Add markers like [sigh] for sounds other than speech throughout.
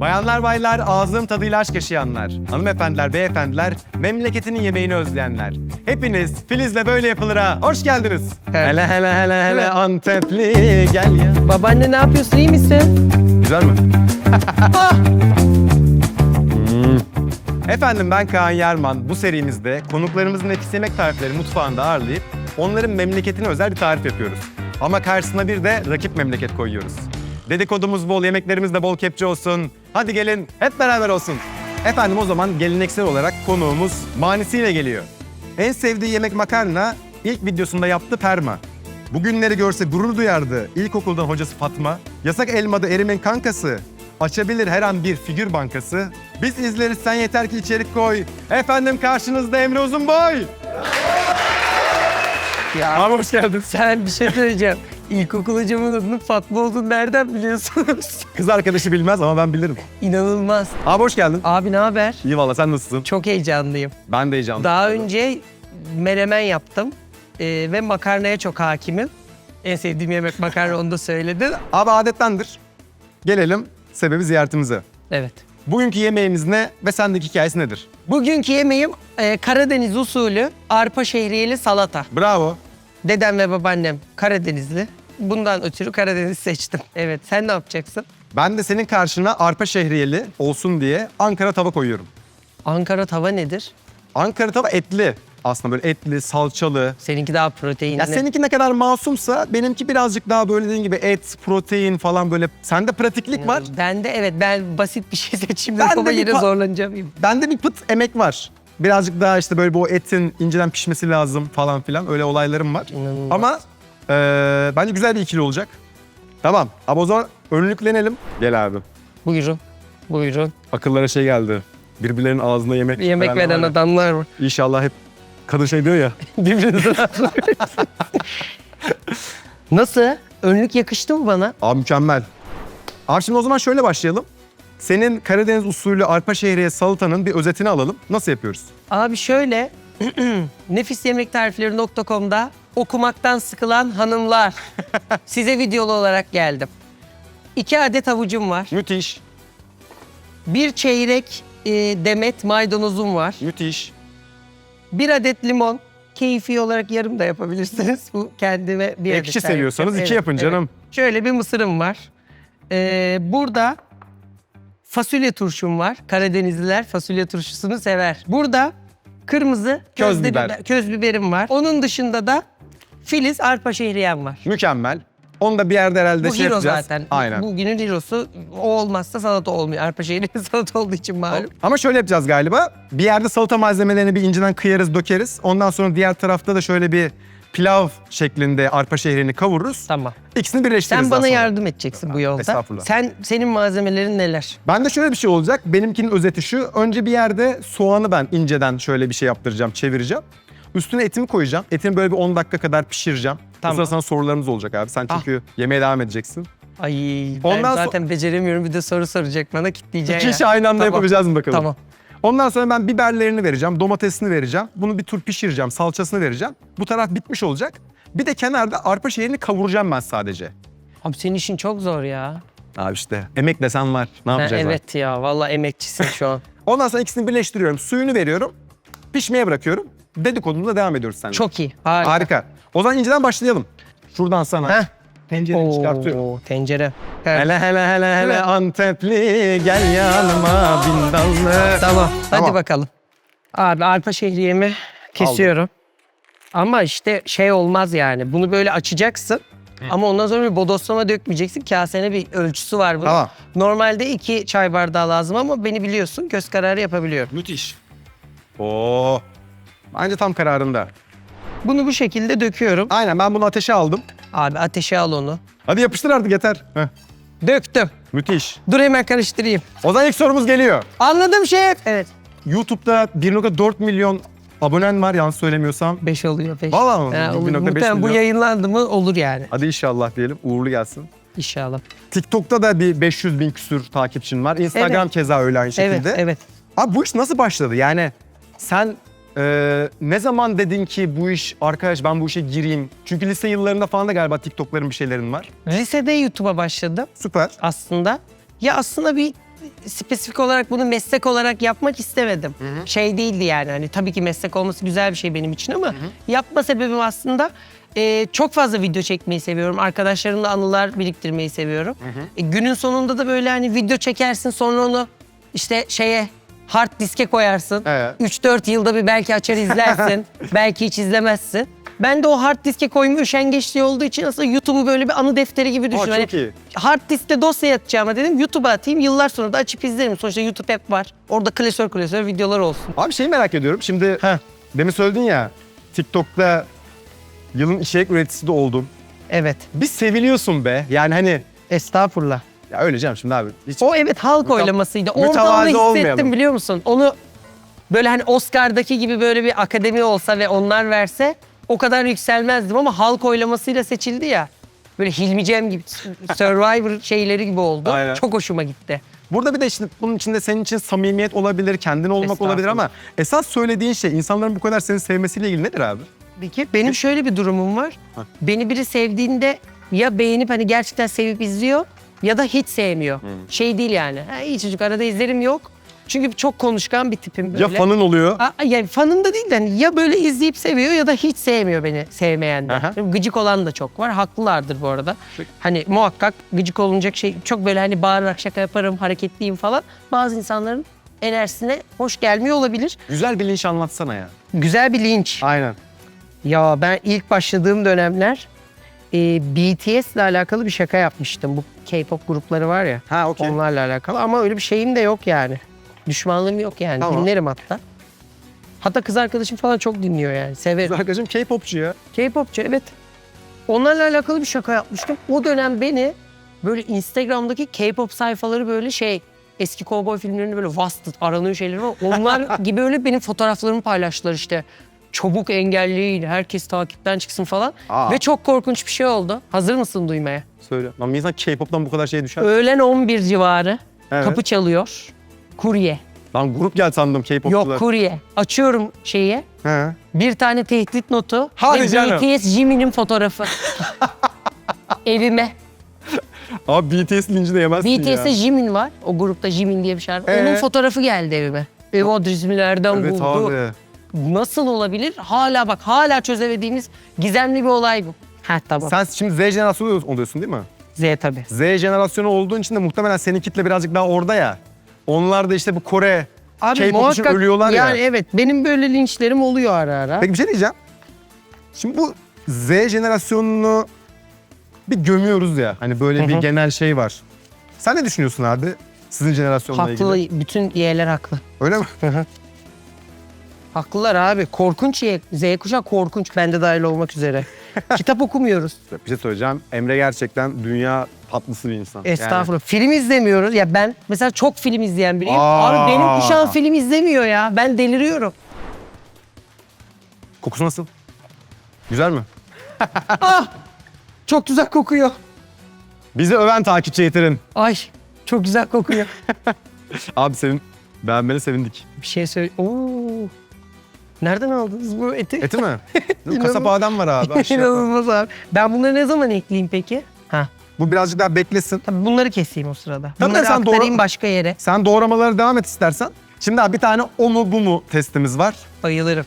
Bayanlar baylar, ağzım tadıyla aşk yaşayanlar. Hanımefendiler, beyefendiler, memleketinin yemeğini özleyenler. Hepiniz Filiz'le böyle yapılır'a hoş geldiniz. Hele hele hele hele Evet. Antepli gel ya. Babaanne ne yapıyorsun iyi misin? Güzel mi? [laughs] Hmm. Efendim ben Kaan Yerman. Bu serimizde konuklarımızın nefis yemek tarifleri mutfağında ağırlayıp onların memleketine özel bir tarif yapıyoruz. Ama karşısına bir de rakip memleket koyuyoruz. Dedikodumuz bol, yemeklerimiz de bol kepçe olsun. Hadi gelin hep beraber olsun. Efendim o zaman geleneksel olarak konuğumuz manisiyle geliyor. En sevdiği yemek makarna, ilk videosunda yaptı perma. Bugünleri görse gurur duyardı ilkokuldan hocası Fatma. Yasak elmada erimin kankası. Açabilir her an bir figür bankası. Biz izleriz sen yeter ki içerik koy. Efendim karşınızda Emre Uzunboy. Ya Abi hoş geldin. sen bir şey söyleyeceğim. İlkokul hocamın adının Fatma olduğunu nereden biliyorsunuz? [laughs] Kız arkadaşı bilmez ama ben bilirim. İnanılmaz. Abi hoş geldin. Abi ne haber? İyi valla sen nasılsın? Çok heyecanlıyım. Ben de heyecanlıyım. Daha önce menemen yaptım Ee, ve makarnaya çok hakimim. En sevdiğim yemek makarna onu da söyledin. [laughs] Abi adettendir. Gelelim sebebi ziyaretimize. Evet. Bugünkü yemeğimiz ne ve sendeki hikayesi nedir? Bugünkü yemeğim e, Karadeniz usulü arpa şehriyeli salata. Bravo. Dedem ve babaannem Karadenizli. Bundan ötürü Karadeniz seçtim. Evet sen ne yapacaksın? Ben de senin karşına arpa şehriyeli olsun diye Ankara tava koyuyorum. Ankara tava nedir? Ankara tava etli. Aslında böyle etli, salçalı. Seninki daha proteinli. Ya seninki ne kadar masumsa benimki birazcık daha böyle dediğin gibi et, protein falan böyle. Sende pratiklik var. Ben de evet ben basit bir şey [laughs] seçeyim Ben de ama bir yine pa- zorlanacağım. Bende bir pıt emek var. Birazcık daha işte böyle bu etin inceden pişmesi lazım falan filan. Öyle olaylarım var. İnanılmaz. Ama eee bence güzel bir ikili olacak. Tamam. Ama o zaman önlüklenelim. Gel abi. Buyurun. Buyurun. Akıllara şey geldi. Birbirlerinin ağzına yemek, yemek verenler veren var ya. adamlar var. İnşallah hep kadın şey diyor ya. [laughs] Birbirinize Nasıl? Önlük yakıştı mı bana? Abi mükemmel. Abi şimdi o zaman şöyle başlayalım. Senin Karadeniz usulü arpa şehriye salatanın bir özetini alalım. Nasıl yapıyoruz? Abi şöyle [clears throat] nefisyemektarifleri.com'da okumaktan sıkılan hanımlar [laughs] size videolu olarak geldim. İki adet havucum var. Müthiş, Bir çeyrek e, demet maydanozum var. müthiş. Bir adet limon. Keyfi olarak yarım da yapabilirsiniz. Bu kendime bir Ekşi adet seviyorsanız yapacağım. iki yapın canım. Şöyle bir mısırım var. Ee, burada fasulye turşum var. Karadenizliler fasulye turşusunu sever. Burada kırmızı Köz közde biber. köz biberim var. Onun dışında da Filiz arpa şehriyem var. Mükemmel. Onu da bir yerde herhalde Bu şey hero yapacağız. zaten. Aynen. Bugünün hero'su o olmazsa salata olmuyor. Arpa şehriye [laughs] salata olduğu için malum. Ama şöyle yapacağız galiba. Bir yerde salata malzemelerini bir inceden kıyarız, dökeriz. Ondan sonra diğer tarafta da şöyle bir pilav şeklinde arpa şehrini kavururuz. Tamam. İkisini birleştiririz Sen daha bana sonra. yardım edeceksin bu yolda. Estağfurullah. Sen senin malzemelerin neler? Ben de şöyle bir şey olacak. Benimkinin özeti şu. Önce bir yerde soğanı ben inceden şöyle bir şey yaptıracağım, çevireceğim. Üstüne etimi koyacağım. Etini böyle bir 10 dakika kadar pişireceğim. Tamam. Tamam. sana sorularımız olacak abi. Sen Ah. çünkü yemeğe devam edeceksin. Ay ben Ondan so- zaten beceremiyorum. Bir de soru soracak bana kitleyecek. İki işi aynı anda Tamam. yapabileceğiz mi bakalım? Tamam. Ondan sonra ben biberlerini vereceğim, domatesini vereceğim. Bunu bir tur pişireceğim, salçasını vereceğim. Bu taraf bitmiş olacak. Bir de kenarda arpa şehrini kavuracağım ben sadece. Abi senin işin çok zor ya. Abi işte emek desen var. Ne Ben yapacağız? evet ya vallahi emekçisin şu an. [laughs] Ondan sonra ikisini birleştiriyorum. Suyunu veriyorum. Pişmeye bırakıyorum. Dedikodumuza devam ediyoruz seninle. çok iyi. Harika. Harika. O zaman inceden başlayalım. Şuradan sana. Heh. Tencereyi çıkartıyorum. Oo, tencere. Evet. Hele hele hele hele. Antepli gel yanıma bin dallı. Tamam. Hadi Tamam. bakalım. Abi arpa şehriyemi kesiyorum. Ama işte şey olmaz yani. Bunu böyle açacaksın. Ama ondan sonra bir bodoslama dökmeyeceksin. Kasene bir ölçüsü var bunun. Tamam. Normalde iki çay bardağı lazım ama beni biliyorsun göz kararı yapabiliyorum. Müthiş. Oo. Bence tam kararında. Bunu bu şekilde döküyorum. Aynen ben bunu ateşe aldım. Abi ateşe al onu. Hadi yapıştır artık yeter. Heh. Döktüm. Müthiş. Dur hemen karıştırayım. O zaman ilk sorumuz geliyor. Anladım şef. Evet. YouTube'da 1.4 milyon abonen var yanlış söylemiyorsam. 5 oluyor 5. Vallahi mi? 1.5 Muhtemelen bu yayınlandı mı olur yani. Hadi inşallah diyelim. Uğurlu gelsin. İnşallah. TikTok'ta da bir 500 bin küsür takipçin var. Instagram Evet. keza öyle aynı Evet, şekilde. evet. Abi bu iş nasıl başladı? Yani sen e, ne zaman dedin ki bu iş arkadaş ben bu işe gireyim? Çünkü lise yıllarında falan da galiba TikTok'ların bir şeylerin var. Lisede YouTube'a başladım Süper. aslında. Ya aslında bir spesifik olarak bunu meslek olarak yapmak istemedim. Şey değildi yani hani tabii ki meslek olması güzel bir şey benim için ama yapma sebebim aslında e, çok fazla video çekmeyi seviyorum. Arkadaşlarımla anılar biriktirmeyi seviyorum. E, günün sonunda da böyle hani video çekersin sonra onu işte şeye hard diske koyarsın. Evet. 3-4 yılda bir belki açar izlersin. [laughs] belki hiç izlemezsin. Ben de o hard diske koyma üşengeçliği olduğu için aslında YouTube'u böyle bir anı defteri gibi düşün. çok Hani iyi. Hard diskte dosya atacağıma dedim YouTube'a atayım. Yıllar sonra da açıp izlerim. Sonuçta YouTube hep var. Orada klasör klasör videolar olsun. Abi şeyi merak ediyorum. Şimdi Heh. demin söyledin ya TikTok'ta yılın içerik üreticisi de oldum. Evet. Bir seviliyorsun be. Yani hani Estağfurullah. Ya öyle canım şimdi abi. Hiç... O evet halk Müte- oylamasıydı. Orada onu mütevazi hissettim olmayalım. biliyor musun? Onu böyle hani Oscar'daki gibi böyle bir akademi olsa ve onlar verse o kadar yükselmezdim ama halk oylamasıyla seçildi ya. Böyle Hilmi Cem gibi [laughs] Survivor şeyleri gibi oldu. Aynen. Çok hoşuma gitti. Burada bir de işte bunun içinde senin için samimiyet olabilir, kendin olmak olabilir ama esas söylediğin şey insanların bu kadar seni sevmesiyle ilgili nedir abi? Peki benim şöyle bir durumum var. Ha. Beni biri sevdiğinde ya beğenip hani gerçekten sevip izliyor ya da hiç sevmiyor. Şey değil yani. Ha, iyi çocuk arada izlerim yok. Çünkü çok konuşkan bir tipim böyle. Ya fanın oluyor. Aa, yani fanın da değil de hani ya böyle izleyip seviyor ya da hiç sevmiyor beni sevmeyen de. Aha. Gıcık olan da çok var. Haklılardır bu arada. Hani muhakkak gıcık olunacak şey çok böyle hani bağırarak şaka yaparım, hareketliyim falan. Bazı insanların enerjisine hoş gelmiyor olabilir. Güzel bir linç anlatsana ya. Güzel bir linç. Aynen. Ya ben ilk başladığım dönemler e, BTS ile alakalı bir şaka yapmıştım. Bu K-pop grupları var ya. Ha okey. Onlarla alakalı ama öyle bir şeyim de yok yani. Düşmanlığım yok yani. Tamam. Dinlerim hatta. Hatta kız arkadaşım falan çok dinliyor yani. Severim. Arkadaşım K-popçu ya. K-popçu evet. Onlarla alakalı bir şaka yapmıştım. O dönem beni böyle Instagram'daki K-pop sayfaları böyle şey eski kovboy filmlerinde böyle vastıt aranıyor şeyler var. Onlar [laughs] gibi öyle benim fotoğraflarımı paylaştılar işte. Çabuk engelleyin, herkes takipten çıksın falan. Aa. Ve çok korkunç bir şey oldu. Hazır mısın duymaya? Söyle. Lan bir insan K-pop'tan bu kadar şeye düşer. Öğlen 11 civarı Evet. kapı çalıyor. Kurye. Lan grup gel sandım K-popçular. Yok kurye. Açıyorum şeyi. He. Bir tane tehdit notu. Hadi ve canım. BTS Jimin'in fotoğrafı. [laughs] Evime. Abi BTS linci de yemezsin ya. BTS'te Jimin var. O grupta Jimin diye bir şarkı. Ee? Onun fotoğrafı geldi evime. Ev adresimi nereden Evet buldu? abi. Nasıl olabilir? Hala bak hala çözemediğimiz gizemli bir olay bu. Ha tamam. Sen şimdi Z jenerasyonu oluyorsun değil mi? Z tabii. Z jenerasyonu olduğun için de muhtemelen senin kitle birazcık daha orada ya. Onlar da işte bu Kore, Abi K-pop için muhakkak ölüyorlar ya. yani evet benim böyle linçlerim oluyor ara ara. Peki bir şey diyeceğim. Şimdi bu Z jenerasyonunu bir gömüyoruz ya. Hani böyle bir genel şey var. Sen ne düşünüyorsun abi? Sizin jenerasyonla Haklı. ilgili. Bütün Y'ler haklı. Öyle mi? Haklılar abi. Korkunç Y. Z kuşağı korkunç. Ben de dahil olmak üzere. [laughs] Kitap okumuyoruz. bir şey söyleyeceğim. Emre gerçekten dünya tatlısı bir insan. Estağfurullah. Film izlemiyoruz. Ya ben mesela çok film izleyen biriyim. Aa. Abi benim kuşağım film izlemiyor ya. Ben deliriyorum. Yani kokusu nasıl? Güzel mi? [laughs] Çok güzel kokuyor. Bizi öven takipçi getirin. Ay çok güzel kokuyor. [laughs] Abi sevin. Beğenmeni sevindik. bir şey söyle. Oo. Nereden aldınız bu eti? Eti mi? [laughs] Kasap Adem var abi. aşağıda. İnanılmaz abi. Ben bunları ne zaman ekleyeyim peki? Ha. Bu birazcık daha beklesin. Tabii bunları keseyim o sırada. Tabii bunları sen aktarayım başka yere. Sen doğramalara devam et istersen. Şimdi abi bir tane o mu bu mu testimiz var. Bayılırım.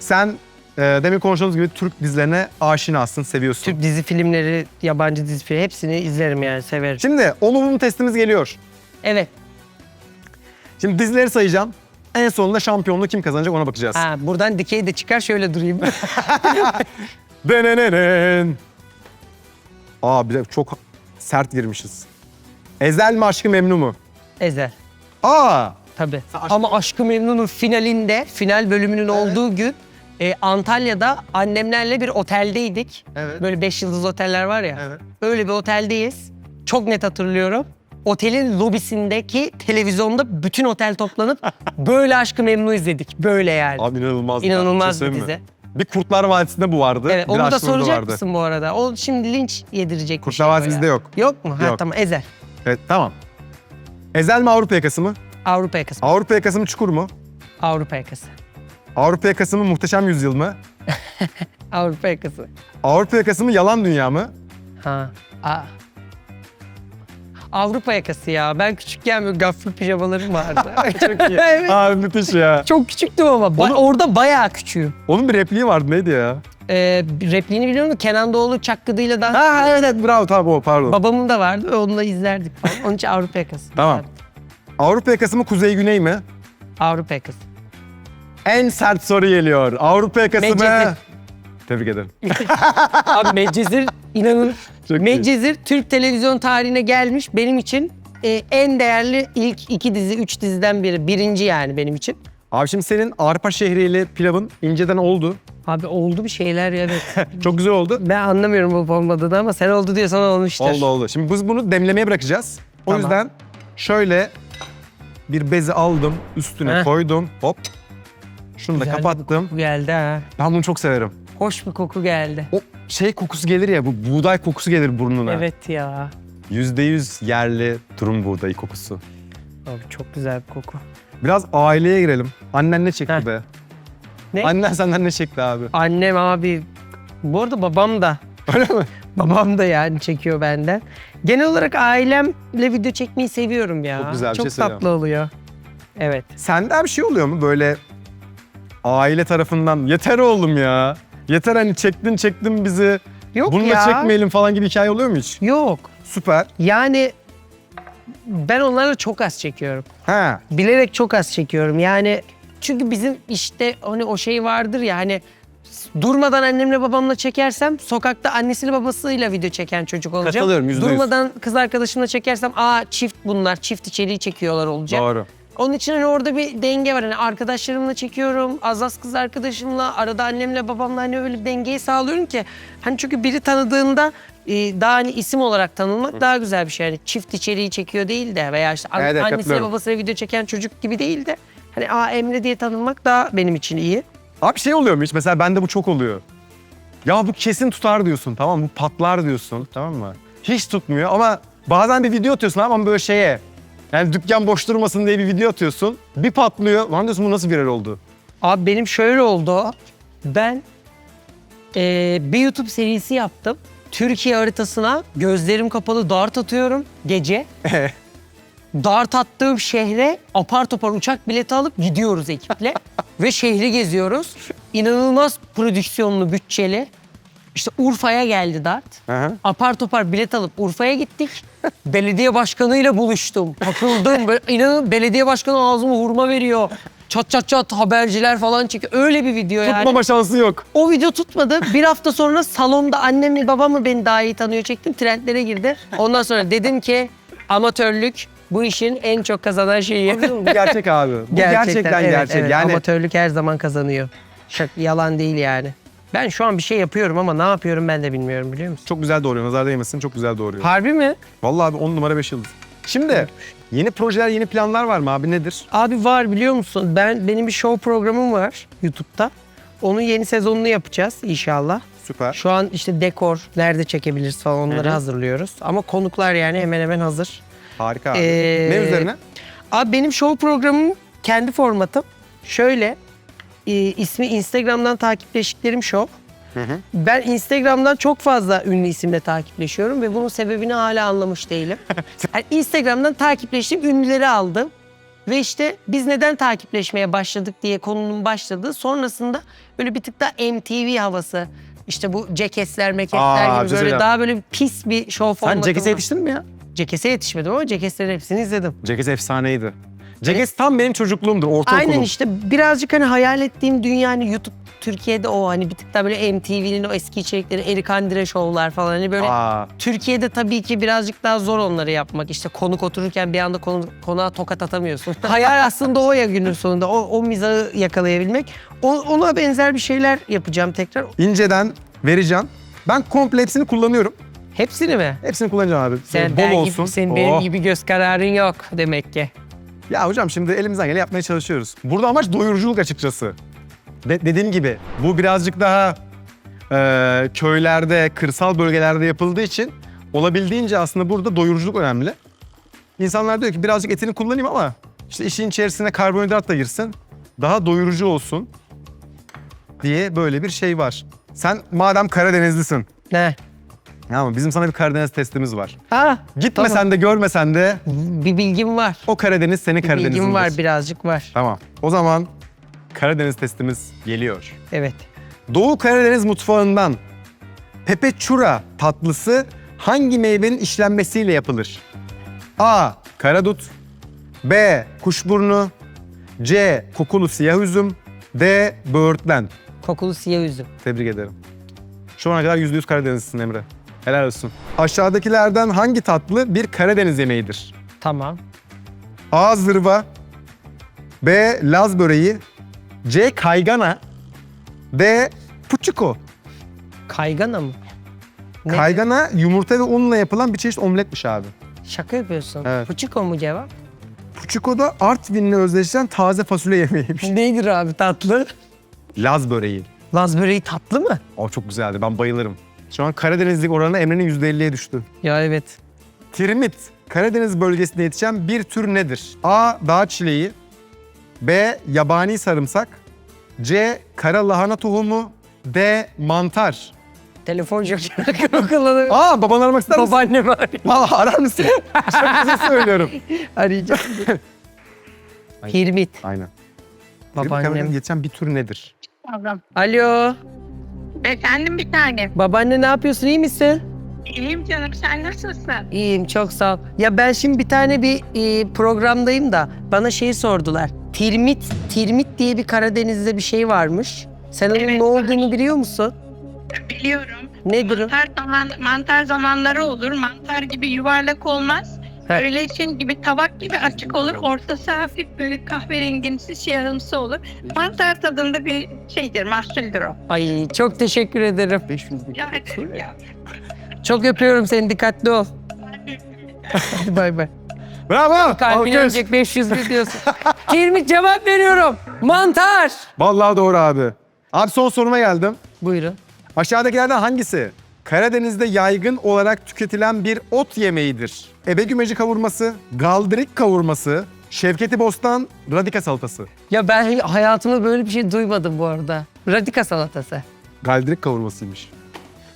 Sen e, demin konuştuğumuz gibi Türk dizilerine aşinasın, seviyorsun. Türk dizi filmleri, yabancı dizi filmleri hepsini izlerim yani severim. Şimdi o mu bu mu testimiz geliyor. Evet. Şimdi dizileri sayacağım. En sonunda şampiyonluğu kim kazanacak ona bakacağız. Ha, buradan dikey de çıkar şöyle durayım. [laughs] Denenenen. Aa bir de çok sert girmişiz. Ezel mi aşkı memnu mu? Ezel. Aa Tabii. Aşk- Ama Aşkı Memnun'un finalinde, final bölümünün olduğu gün e, Antalya'da annemlerle bir oteldeydik. Evet. Böyle beş yıldız oteller var ya. Evet. Öyle bir oteldeyiz. Çok net hatırlıyorum. Otelin lobisindeki televizyonda bütün otel toplanıp [laughs] böyle Aşkı Memnu izledik. Böyle yani. Abi inanılmaz. İnanılmaz şey bir dizi. Bir Kurtlar Vadisi'nde bu vardı. Evet, onu da soracak vardı. mısın bu arada? O şimdi linç yedirecek Kurtlar şey. Vadisi o bizde ya. yok. Yok mu? Ha Yok. tamam Ezel. Evet tamam. Ezel mi Avrupa yakası mı? Avrupa yakası. Avrupa yakası mı Çukur mu? Avrupa yakası. Avrupa yakası mı Muhteşem Yüzyıl mı? [laughs] Avrupa yakası. Avrupa yakası mı Yalan Dünya mı? Ha. Aa. Avrupa yakası ya. Ben küçükken böyle gaflı pijamalarım vardı. [laughs] Çok iyi. [laughs] evet. Abi müthiş ya. Çok küçüktüm ama. Ba- Onu- orada bayağı küçüğüm. Onun bir repliği vardı neydi ya? Ee, repliğini biliyor musun? Kenan Doğulu çakkıdıyla dans Ha evet evet bravo tamam o pardon. Babamın da vardı ve onunla izlerdik falan. Onun için Avrupa yakası. Tamam. Avrupa yakası mı kuzey güney mi? Avrupa yakası. En sert soru geliyor. Avrupa yakası mı? Medcezir. Tebrik ederim. Abi Medcezir inanın. Çok. Medcezir Türk televizyon tarihine gelmiş benim için e, en değerli ilk iki dizi, üç diziden biri. Birinci yani benim için. Abi şimdi senin arpa şehriyle pilavın inceden oldu. Abi oldu bir şeyler ya, evet. [laughs] Çok güzel oldu. ben anlamıyorum olup olmadığını ama sen oldu diyorsan olmuştur. Oldu oldu. Şimdi biz bunu demlemeye bırakacağız. O Tamam. yüzden şöyle bir bezi aldım, üstüne Heh. koydum. Hop. Şunu da Güzel bir kapattım. koku geldi ha. Ben bunu çok severim. Hoş bir koku geldi. O şey kokusu gelir ya, bu buğday kokusu gelir burnuna. Evet ya. Yüzde yüz yerli durum buğdayı kokusu. Abi çok güzel bir koku. Biraz aileye girelim. Annen ne çekti Heh. be? Ne? Annen senden ne çekti abi? Annem abi. Bu arada babam da. [laughs] Öyle mi? Babam da yani çekiyor benden. Genel olarak ailemle video çekmeyi seviyorum ya. Çok güzel bir Çok şey söylüyorum. tatlı oluyor. Evet. Sende bir şey oluyor mu böyle aile tarafından yeter oğlum ya. Yeter hani çektin çektin bizi. Yok Bunu ya. da çekmeyelim falan gibi hikaye oluyor mu hiç? Yok. Süper. Yani ben onları çok az çekiyorum. Ha. Bilerek çok az çekiyorum. Yani çünkü bizim işte hani o şey vardır ya hani durmadan annemle babamla çekersem sokakta annesiyle babasıyla video çeken çocuk olacağım. Katılıyorum, yüzde yüz. Durmadan kız arkadaşımla çekersem aa çift bunlar çift içeriği çekiyorlar olacak. Doğru. Onun için hani orada bir denge var. Hani arkadaşlarımla çekiyorum, az az kız arkadaşımla, arada annemle babamla hani öyle bir dengeyi sağlıyorum ki. Hani çünkü biri tanıdığında e, daha hani isim olarak tanınmak daha güzel bir şey. Hani çift içeriği çekiyor değil de veya işte Evet, evet, katılıyorum. babasıyla video çeken çocuk gibi değil de hani aa Emre diye tanınmak daha benim için iyi. Abi şey oluyor mu hiç? Mesela bende bu çok oluyor. Ya bu kesin tutar diyorsun tamam mı? Bu patlar diyorsun tamam mı? Hiç tutmuyor ama bazen bir video atıyorsun ama böyle şeye. Yani dükkan boş durmasın diye bir video atıyorsun. Bir patlıyor. Lan diyorsun bu nasıl viral oldu? Abi benim şöyle oldu. Ben e, bir YouTube serisi yaptım. Türkiye haritasına gözlerim kapalı dart atıyorum gece. dart attığım şehre apar topar uçak bileti alıp gidiyoruz ekiple. [laughs] Ve şehri geziyoruz. İnanılmaz prodüksiyonlu, bütçeli. İşte Urfa'ya geldi dart. Hı hı. Apar topar bilet alıp Urfa'ya gittik. [laughs] belediye başkanıyla buluştum. Takıldım. Böyle, inanın belediye başkanı ağzıma hurma veriyor. Çat çat çat haberciler falan çekiyor. Öyle bir video yani. Tutmama şansı yok. O video tutmadı. Bir hafta sonra salonda annemle babamı beni daha iyi tanıyor çektim. Trendlere girdi. Ondan sonra dedim ki amatörlük bu işin en çok kazanan şeyi. bu gerçek abi. Bu gerçekten, evet, gerçek. evet. yani Amatörlük her zaman kazanıyor. Şak, yalan değil yani. Ben şu an bir şey yapıyorum ama ne yapıyorum ben de bilmiyorum biliyor musun? çok güzel doğruyor. Nazar değmesin çok güzel doğruyor. Harbi mi? Vallahi abi 10 numara 5 yıldız. Şimdi yeni projeler, yeni planlar var mı abi nedir? Abi var biliyor musun? Ben benim bir show programım var YouTube'da. Onun yeni sezonunu yapacağız inşallah. Süper. Şu an işte dekor, nerede çekebiliriz falan onları Hı hı. hazırlıyoruz. Ama konuklar yani hemen hemen hazır. Harika abi. Ee, ne üzerine? Abi benim show programım kendi formatım. Şöyle e, ismi Instagram'dan takipleştiklerim show. Ben Instagram'dan çok fazla ünlü isimle takipleşiyorum ve bunun sebebini hala anlamış değilim. [laughs] Yani Instagram'dan takipleştiğim ünlüleri aldım. Ve işte biz neden takipleşmeye başladık diye konunun başladığı sonrasında böyle bir tık daha MTV havası. İşte bu cekesler, mekesler Aa, gibi böyle söyleyeceğim. daha böyle pis bir show Sen formatı. Yetiştin mi ya? Cekes'e yetişmedim ama Cekes'lerin hepsini izledim. Cekes efsaneydi. Cekes tam benim çocukluğumdur, ortaokulum. Aynen işte birazcık hani hayal ettiğim dünya hani YouTube Türkiye'de o hani bir tık daha böyle MTV'nin o eski içerikleri, Erik Andre şovlar falan hani böyle Aa, Türkiye'de tabii ki birazcık daha zor onları yapmak. İşte konuk otururken bir anda konu, konuğa tokat atamıyorsun. [laughs] Hayal aslında o ya günün sonunda. O, o mizahı yakalayabilmek. O, ona benzer bir şeyler yapacağım tekrar. inceden vereceğim. Ben komple hepsini kullanıyorum. Hepsini mi? Hepsini kullanacağım abi. Sen Bol ben olsun. gibi, senin benim Oh. gibi göz kararın yok demek ki. Ya hocam şimdi elimizden geleni yapmaya çalışıyoruz. Burada amaç doyuruculuk açıkçası. De- dediğim gibi bu birazcık daha e, köylerde, kırsal bölgelerde yapıldığı için olabildiğince aslında burada doyuruculuk önemli. İnsanlar diyor ki birazcık etini kullanayım ama işte işin içerisine karbonhidrat da girsin. Daha doyurucu olsun diye böyle bir şey var. Sen madem Karadenizlisin, Ne? Ama bizim sana bir Karadeniz testimiz var. Ha, Gitmesen tamam. de görmesen de Bir bilgim var. o Karadeniz senin Bir Karadeniz'indir. bilgim var birazcık var. Tamam. O zaman Karadeniz testimiz geliyor. Evet. Doğu Karadeniz mutfağından pepe çura tatlısı hangi meyvenin işlenmesiyle yapılır? A. Karadut B. Kuşburnu C. Kokulu siyah üzüm D. Böğürtlen Kokulu siyah üzüm. Tebrik ederim. Şu ana kadar %100 Karadenizlisin Emre. Helal olsun. Aşağıdakilerden hangi tatlı bir Karadeniz yemeğidir? Tamam. A. Zırva B. Laz böreği C. Kaygana D. Puçuko Kaygana mı? Ne? Kaygana yumurta ve unla yapılan bir çeşit omletmiş abi. Şaka yapıyorsun. Evet. Puçiko mu cevap? Puçuko da Artvin'le özdeşleşen taze fasulye yemeğiymiş. [laughs] Neydir abi tatlı? Laz böreği. Laz böreği tatlı mı? O çok güzeldi. Ben bayılırım. Şu an Karadenizlik oranı Emre'nin %50'ye düştü. Ya evet. Tirmit, Karadeniz bölgesinde yetişen bir tür nedir? A. Dağ çileği B. Yabani sarımsak C. Kara lahana tohumu D. Mantar Telefon joker [laughs] kullanıyorum. Aa baban aramak ister misin? Babaannemi arayayım. Valla arar mısın? Şaka söylüyorum. [laughs] Arayacağım. Pirmit. Aynen. Tirmit Babaannem. Karadeniz'de yetişen bir tür nedir? Ablam. Alo. Efendim bir tane. Babaanne ne yapıyorsun iyi misin? İyiyim canım sen nasılsın? İyiyim çok sağ ol. Ya ben şimdi bir tane bir e, programdayım da bana şeyi sordular. Tirmit, tirmit diye bir Karadeniz'de bir şey varmış. Sen onun Evet, ne olduğunu biliyor musun? Biliyorum. Nedir o? Mantar, zaman, mantar zamanları olur. Mantar gibi yuvarlak olmaz. İçin gibi tabak gibi açık olur. Ortası hafif böyle kahverengimsi siyahımsı olur. Mantar tadında bir şeydir, mahsuldür o. Ay çok teşekkür ederim. Ya, ya. Çok öpüyorum seni dikkatli ol. Hadi [laughs] bay bay. Bravo! Kalbini Alkış. ölecek 500 bir diyorsun. [laughs] Tirmit cevap veriyorum. Mantar. Vallahi doğru abi. Abi son soruma geldim. Buyurun. Aşağıdakilerden hangisi Karadeniz'de yaygın olarak tüketilen bir ot yemeğidir? Ebe gümeci kavurması, galdirik kavurması, Şevketi Bostan, radika salatası. Ya ben hayatımda böyle bir şey duymadım bu arada. Radika salatası. Galdirik kavurmasıymış.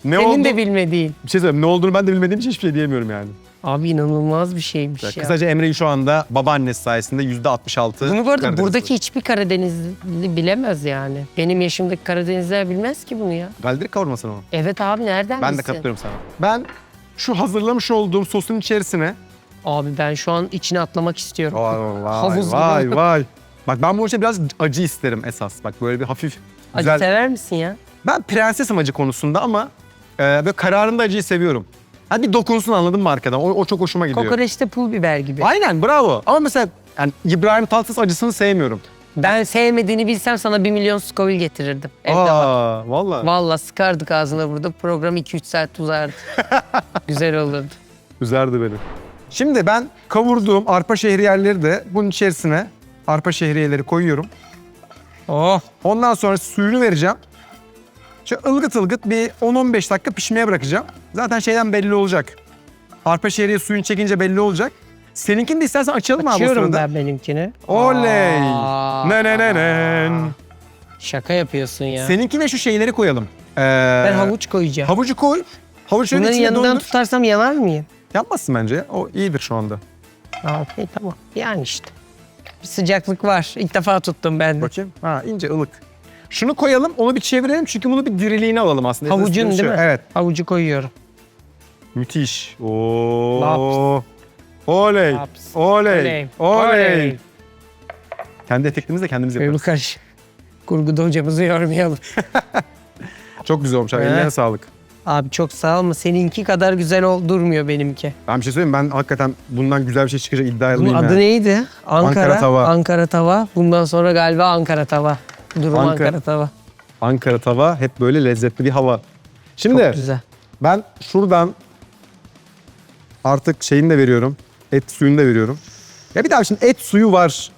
Ne Senin oldu? de bilmediğin. Bir şey söyleyeyim. Ne olduğunu ben de bilmediğim için hiçbir şey diyemiyorum yani. Abi inanılmaz bir şeymiş ya. Kısaca Emre'yi şu anda babaannesi sayesinde %66 Bunu bu arada Karadenizli. buradaki hiçbir Karadenizli bilemez yani. Benim yaşımdaki Karadenizler bilmez ki bunu ya. Galdirik kavurması mı? Evet abi nereden Ben de bilsin? katılıyorum sana. Ben şu hazırlamış olduğum sosun içerisine Abi ben şu an içine atlamak istiyorum. Vay vay Havuz vay vay. Bak ben bu işe biraz acı isterim esas. Bak böyle bir hafif Acı güzel. sever misin ya? Ben prensesim acı konusunda ama e, böyle kararında acıyı seviyorum. Hadi bir dokunsun anladın mı arkadan? O, o çok hoşuma gidiyor. Kokoreçte pul biber gibi. Aynen bravo. Ama mesela yani İbrahim Tatlıses acısını sevmiyorum. Ben sevmediğini bilsem sana bir milyon Scoville getirirdim. Evde var. Aa, valla. Vallahi sıkardık ağzına burada. Program 2-3 saat uzardı. [laughs] Güzel olurdu. Üzerdi beni. Şimdi ben kavurduğum arpa şehriyerleri de bunun içerisine arpa şehriyeleri koyuyorum. Oh. Ondan sonra suyunu vereceğim. Şöyle ılgıt ılgıt bir 10-15 dakika pişmeye bırakacağım. Zaten şeyden belli olacak. Arpa şehriye suyunu çekince belli olacak. Seninkini de istersen açalım abi Açıyorum sırada. ben benimkini. Oley! Aa. Ne ne ne ne. Şaka yapıyorsun ya. Seninkine şu şeyleri koyalım. Ee, Ben havuç koyacağım. Havucu koy. Havuç şöyle Bunların içine yanından dondur. tutarsam yanar mıyım? Yapmazsın bence. O iyidir şu anda. Aa, okey tamam. Yani işte. Bir sıcaklık var. İlk defa tuttum ben de. Bakayım. Ha ince ılık. Şunu koyalım, onu bir çevirelim çünkü bunu bir diriliğini alalım aslında. Havucun değil mi? Evet. Havucu koyuyorum. Müthiş. Oo. Laps. Oley. Laps. Oley. Oley. Kendi efektimizi de kendimiz Böyle yaparız. kaç. Kurguda hocamızı yormayalım. [laughs] Çok güzel olmuş abi. He. Ellerine sağlık. Abi çok sağ ol ama seninki kadar güzel ol, durmuyor benimki. Ben bir şey söyleyeyim mi? ben hakikaten bundan güzel bir şey çıkacak Bunun iddialıyım. adı ya. neydi? Ankara. Ankara tava. Ankara tava. Bundan sonra galiba Ankara tava. Durum Ankara- Ankara tava. Ankara tava hep böyle lezzetli bir hava. Şimdi Çok güzel. ben şuradan artık şeyini de veriyorum. Et suyunu da veriyorum. Ya bir daha şimdi et suyu var.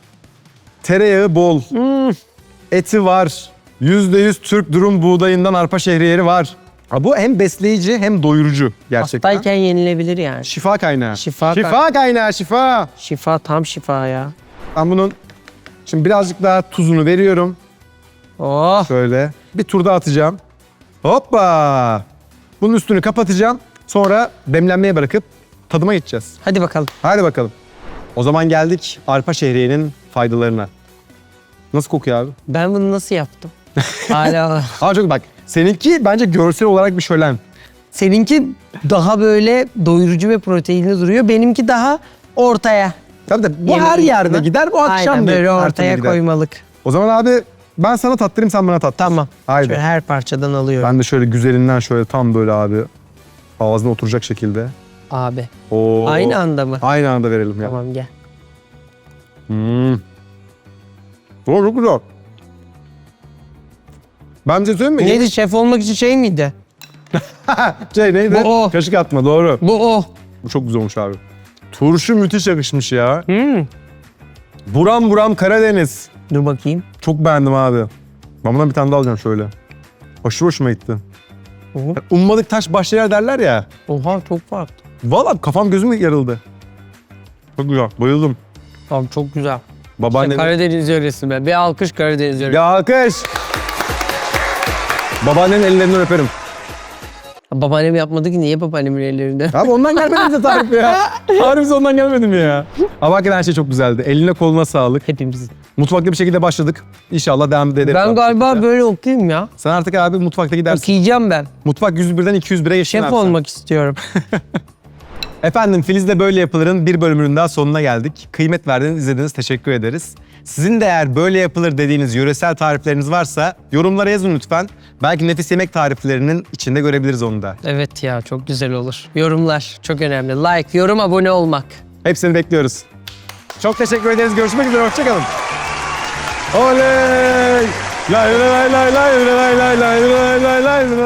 Tereyağı bol. Hmm. Eti var. %100 Türk durum buğdayından arpa şehriyeri var. Ha, bu hem besleyici hem doyurucu gerçekten. Hastayken yenilebilir yani. Şifa kaynağı. Şifa şifa kaynağı şifa. Şifa tam şifa ya. Ben bunun şimdi birazcık daha tuzunu veriyorum. Oh. Şöyle bir tur daha atacağım. Hoppa. Bunun üstünü kapatacağım. Sonra demlenmeye bırakıp tadıma gideceğiz. Hadi bakalım. Hadi bakalım. O zaman geldik arpa şehriyenin faydalarına. Nasıl kokuyor abi? Ben bunu nasıl yaptım? [laughs] Hala. Aa çok bak. Seninki bence görsel olarak bir şölen. Seninki daha böyle doyurucu ve proteinli duruyor. Benimki daha ortaya. Tabii de bu Yemek her yerde gider, bu akşam Aynen değil, böyle her türlü ortaya gider. koymalık. O zaman abi ben sana tattırayım sen bana tat. Tamam. Haydi. Şöyle her parçadan alıyorum. Ben de şöyle güzelinden şöyle tam böyle abi ağzına oturacak şekilde. Abi. Oo. Aynı anda mı? Aynı anda verelim ya. Tamam gel. Hmm. Oo, çok güzel. Ben bir şey söyleyeyim mi? Neydi şef olmak için şey miydi? [laughs] Şey neydi? Bu o. Kaşık atma doğru. Bu o. Bu çok güzel olmuş abi. Turşu müthiş yakışmış ya. Hmm. Buram buram Karadeniz. Dur bakayım. Çok beğendim abi. Ben bundan bir tane daha alacağım şöyle. Aşırı hoşuma gitti. Oha, Ummadık taş baş yer derler ya. Oha çok farklı. Valla kafam gözüm yarıldı. Çok güzel. Bayıldım. Abi çok güzel. Babaannem... Karadeniz yöresi be. Bir alkış Karadeniz yöresi. Ya alkış. Babaannemin ellerinden öperim. Babaannem yapmadı ki niye babaannemin ellerinde? Abi ondan gelmedi bize tarif ya. [laughs] Harbi ondan gelmedi mi ya? Ama hakikaten her şey çok güzeldi. Eline koluna sağlık. Hepimizin. Mutfakta bir şekilde başladık. İnşallah devam ederiz. Ben galiba böyle okuyayım ya. Sen artık abi mutfakta gidersin. Okuyacağım ben. Mutfak 101'den 201'e geçtin Şef abi sen. olmak istiyorum. [laughs] Efendim Filiz'le Böyle Yapılır'ın bir bölümünün daha sonuna geldik. Kıymet verdiğiniz, izlediğiniz teşekkür ederiz. Sizin de eğer böyle yapılır dediğiniz yöresel tarifleriniz varsa yorumlara yazın lütfen. Belki nefis yemek tariflerinin içinde görebiliriz onu da. evet ya çok güzel olur. Yorumlar çok önemli. Like, yorum, abone olmak. Hepsini bekliyoruz. Çok teşekkür ederiz. Görüşmek üzere. Hoşçakalın. Oley! Lay lay lay lay lay lay lay lay lay lay